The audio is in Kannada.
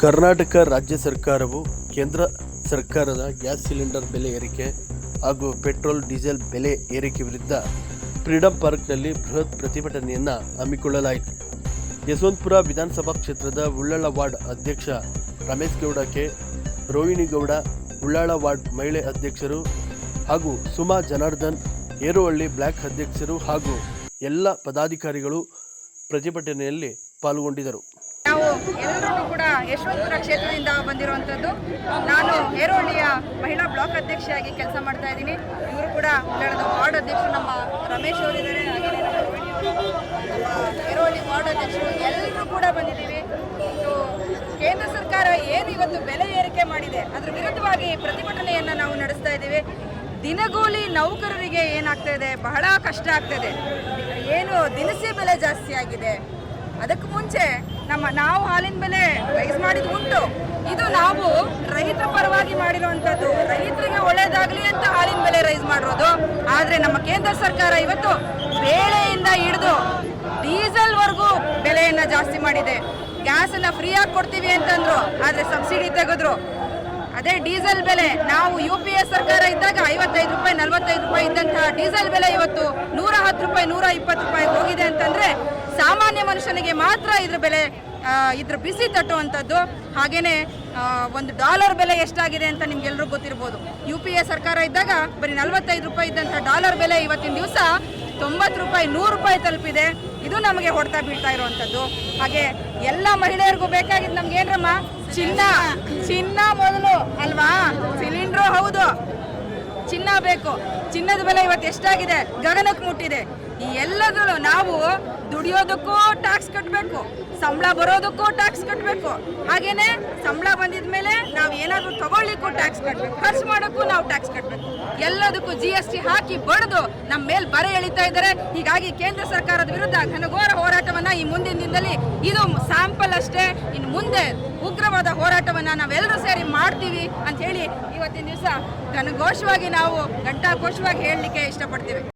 ಕರ್ನಾಟಕ ರಾಜ್ಯ ಸರ್ಕಾರವು ಕೇಂದ್ರ ಸರ್ಕಾರದ ಗ್ಯಾಸ್ ಸಿಲಿಂಡರ್ ಬೆಲೆ ಏರಿಕೆ ಹಾಗೂ ಪೆಟ್ರೋಲ್, ಡೀಸೆಲ್ ಬೆಲೆ ಏರಿಕೆ ವಿರುದ್ಧ ಫ್ರೀಡಂ ಪಾರ್ಕ್ನಲ್ಲಿ ಬೃಹತ್ ಪ್ರತಿಭಟನೆಯನ್ನು ಹಮ್ಮಿಕೊಳ್ಳಲಾಯಿತು. ಯಶವಂತಪುರ ವಿಧಾನಸಭಾ ಕ್ಷೇತ್ರದ ಉಳ್ಳಾಳ ವಾರ್ಡ್ ಅಧ್ಯಕ್ಷ ರಮೇಶ್ ಗೌಡ ಕೆ ರೋಹಿಣಿ ಗೌಡ ಉಳ್ಳಾಳ ವಾರ್ಡ್ ಮಹಿಳೆ ಅಧ್ಯಕ್ಷರು ಹಾಗೂ ಸುಮಾ ಜನಾರ್ದನ್ ಏರುವಳ್ಳಿ ಬ್ಲಾಕ್ ಅಧ್ಯಕ್ಷರು ಹಾಗೂ ಎಲ್ಲ ಪದಾಧಿಕಾರಿಗಳು ಪ್ರತಿಭಟನೆಯಲ್ಲಿ ಪಾಲ್ಗೊಂಡಿದ್ದರು. ಎಲ್ಲರೂ ಕೂಡ ಯಶವಂತಪುರ ಕ್ಷೇತ್ರದಿಂದ ಬಂದಿರುವಂಥದ್ದು. ನಾನು ಹೇರೋಳ್ಳಿಯ ಮಹಿಳಾ ಬ್ಲಾಕ್ ಅಧ್ಯಕ್ಷೆಯಾಗಿ ಕೆಲಸ ಮಾಡ್ತಾ ಇದ್ದೀನಿ. ಇವರು ಕೂಡ ಉಳ್ಳಾಳದ ವಾರ್ಡ್ ಅಧ್ಯಕ್ಷರು, ನಮ್ಮ ರಮೇಶ್ ಅವರಿದ್ದಾರೆ ಹಾಗೆಯೇ ವಾರ್ಡ್ ಅಧ್ಯಕ್ಷರು ಎಲ್ಲರೂ ಕೂಡ ಬಂದಿದ್ದೀವಿ. ಕೇಂದ್ರ ಸರ್ಕಾರ ಏನು ಇವತ್ತು ಬೆಲೆ ಏರಿಕೆ ಮಾಡಿದೆ, ಅದರ ವಿರುದ್ಧವಾಗಿ ಪ್ರತಿಭಟನೆಯನ್ನು ನಾವು ನಡೆಸ್ತಾ ಇದ್ದೀವಿ. ದಿನಗೂಲಿ ನೌಕರರಿಗೆ ಏನಾಗ್ತಾ ಇದೆ, ಬಹಳ ಕಷ್ಟ ಆಗ್ತದೆ ಏನು ದಿನಸಿ ಬೆಲೆ ಜಾಸ್ತಿ ಆಗಿದೆ ಅದಕ್ಕೆ ಮುಂಚೆ ನಮ್ಮ ನಾವು ಹಾಲಿನ ಬೆಲೆ ರೈಸ್ ಮಾಡಿದ್ದು ಉಂಟು. ಇದು ನಾವು ರೈತರ ಪರವಾಗಿ ಮಾಡಿರುವಂಥದ್ದು ರೈತರಿಗೆ ಒಳ್ಳೇದಾಗಲಿ ಅಂತ ಹಾಲಿನ ಬೆಲೆ ರೈಸ್ ಮಾಡಿರೋದು. ಆದರೆ ನಮ್ಮ ಕೇಂದ್ರ ಸರ್ಕಾರ ಇವತ್ತು ಬೇಳೆಯಿಂದ ಹಿಡಿದು ಡೀಸೆಲ್ವರೆಗೂ ಬೆಲೆಯನ್ನು ಜಾಸ್ತಿ ಮಾಡಿದೆ. ಗ್ಯಾಸನ್ನು ಫ್ರೀಯಾಗಿ ಕೊಡ್ತೀವಿ ಅಂತಂದ್ರು. ಆದರೆ ಸಬ್ಸಿಡಿ ತೆಗೆದ್ರು. ಅದೇ ಡೀಸೆಲ್ ಬೆಲೆ. ನಾವು ಯು ಪಿ ಎ ಸರ್ಕಾರ ಇದ್ದಾಗ ಐವತ್ತೈದು ರೂಪಾಯಿ, ನಲವತ್ತೈದು ರೂಪಾಯಿ ಇದ್ದಂತಹ ಡೀಸೆಲ್ ಬೆಲೆ ಇವತ್ತು ನೂರ ಹತ್ತು ರೂಪಾಯಿ, ನೂರ ಇಪ್ಪತ್ತು ರೂಪಾಯಿ ಹೋಗಿದೆ ಅಂತಂದ್ರೆ ಸಾಮಾನ್ಯ ಮನುಷ್ಯನಿಗೆ ಮಾತ್ರ ಇದ್ರ ಬೆಲೆ ಇದ್ರ ಬಿಸಿ ತಟ್ಟುವಂಥದ್ದು. ಹಾಗೇನೆ ಒಂದು ಡಾಲರ್ ಬೆಲೆ ಎಷ್ಟಾಗಿದೆ ಅಂತ ನಿಮ್ಗೆಲ್ರಿಗೂ ಗೊತ್ತಿರ್ಬೋದು. ಯು ಪಿ ಎ ಸರ್ಕಾರ ಇದ್ದಾಗ ಬರೀ ನಲವತ್ತೈದು ರೂಪಾಯಿ ಇದ್ದಂಥ ಡಾಲರ್ ಬೆಲೆ ಇವತ್ತಿನ ದಿವಸ ತೊಂಬತ್ತು ರೂಪಾಯಿ, ನೂರು ರೂಪಾಯಿ ತಲುಪಿದೆ. ಇದು ನಮಗೆ ಹೊಡ್ತಾ ಬೀಳ್ತಾ ಇರುವಂಥದ್ದು. ಹಾಗೆ ಎಲ್ಲ ಮಹಿಳೆಯರಿಗೂ ಬೇಕಾಗಿದ್ದು ನಮ್ಗೆ ಏನ್ರಮ್ಮ? ಚಿನ್ನ. ಚಿನ್ನ ಮೊದಲು ಅಲ್ವಾ? ಸಿಲಿಂಡ್ರು ಹೌದು. ಚಿನ್ನ ಬೇಕು. ಚಿನ್ನದ ಬೆಲೆ ಇವತ್ತು ಎಷ್ಟಾಗಿದೆ? ಗಗನಕ್ಕೆ ಮುಟ್ಟಿದೆ. ಈ ಎಲ್ಲದರಲ್ಲೂ ನಾವು ದುಡಿಯೋದಕ್ಕೂ ಟ್ಯಾಕ್ಸ್ ಕಟ್ಟಬೇಕು ಸಂಬಳ ಬರೋದಕ್ಕೂ ಟ್ಯಾಕ್ಸ್ ಕಟ್ಟಬೇಕು ಹಾಗೇನೆ ಸಂಬಳ ಬಂದಿದ ಮೇಲೆ ನಾವು ಏನಾದರೂ ತಗೊಳ್ಳಿಕ್ಕೂ ಟ್ಯಾಕ್ಸ್ ಕಟ್ಟಬೇಕು ಖರ್ಚು ಮಾಡೋಕ್ಕೂ ನಾವು ಟ್ಯಾಕ್ಸ್ ಕಟ್ಟಬೇಕು ಎಲ್ಲದಕ್ಕೂ ಜಿ ಎಸ್ ಟಿ ಹಾಕಿ ಬಡಿದು ನಮ್ಮ ಮೇಲೆ ಬರೆ ಎಳಿತಾ ಇದ್ದಾರೆ. ಹೀಗಾಗಿ ಕೇಂದ್ರ ಸರ್ಕಾರದ ವಿರುದ್ಧ ಘನಘೋರ ಹೋರಾಟವನ್ನು ಈ ಮುಂದಿನ ದಿನದಲ್ಲಿ, ಇದು ಸ್ಯಾಂಪಲ್ ಅಷ್ಟೇ. ಇನ್ನು ಮುಂದೆ ಉಗ್ರವಾದ ಹೋರಾಟವನ್ನು ನಾವೆಲ್ಲರೂ ಸೇರಿ ಮಾಡ್ತೀವಿ ಅಂತ ಹೇಳಿ ಇವತ್ತಿನ ದಿವಸ ಘನಘೋಷವಾಗಿ ನಾವು ಘಂಟಾಘೋಷವಾಗಿ ಹೇಳಲಿಕ್ಕೆ ಇಷ್ಟಪಡ್ತೀವಿ.